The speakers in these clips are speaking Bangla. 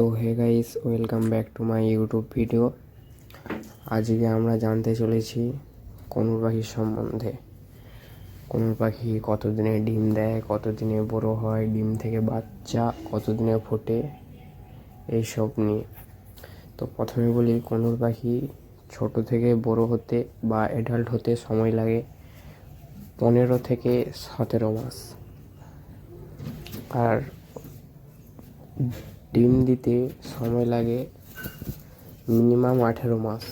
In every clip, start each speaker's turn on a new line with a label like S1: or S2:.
S1: তো hey guys welcome back to my YouTube video আজকে আমরা জানতে চলেছি কোনুর পাখির সম্বন্ধে। কোনুর পাখি কতদিনে ডিম দেয়, কতদিনে বড় হয়, ডিম থেকে বাচ্চা, কতদিনে ফোটে, এইসব নিয়ে। তো প্রথমে বলি কোনুর পাখি ছোট থেকে বড় হতে বা অ্যাডাল্ট হতে সময় লাগে পনেরো থেকে সতেরো মাস। আর ডিম দিতে সময় লাগে মিনিমাম আঠেরো মাস।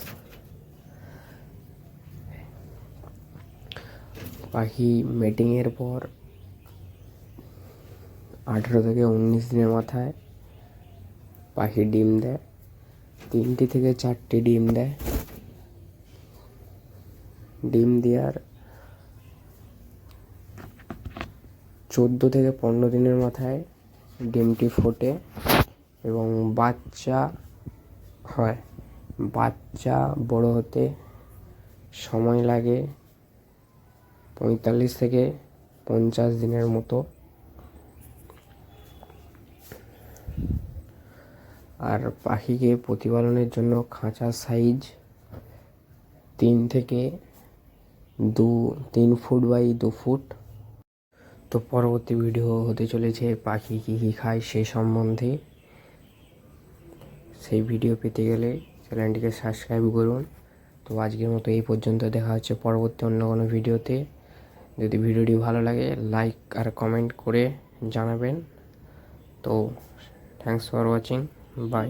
S1: পাখি মেটিংয়ের পর আঠেরো থেকে উনিশ দিনের মাথায় পাখি ডিম দেয়, তিনটি থেকে চারটি ডিম দেয়। ডিম দেওয়ার চোদ্দ থেকে পনেরো দিনের মাথায় ডিমটি ফোটে। এবং বাচ্চা হয়। বাচ্চা বড় হতে সময় লাগে পঁয়তাল্লিশ থেকে পঞ্চাশ দিনের মতো। আর পাখিকে প্রতিপালনের জন্য খাঁচা সাইজ তিন থেকে দু, তিন ফুট বাই দু ফুট। তো পরবর্তী ভিডিও হতে চলেছে পাখি কী কী খায় সে সম্বন্ধে। সেই ভিডিও পেতে গেলে চ্যানেলটিকে সাবস্ক্রাইব করুন। তো আজকের মতো এই পর্যন্ত, দেখা হচ্ছে পরবর্তী অন্য কোনো ভিডিওতে যদি ভিডিওটি ভালো লাগে লাইক আর কমেন্ট করে জানাবেন। তো থ্যাংকস ফর ওয়াচিং বাই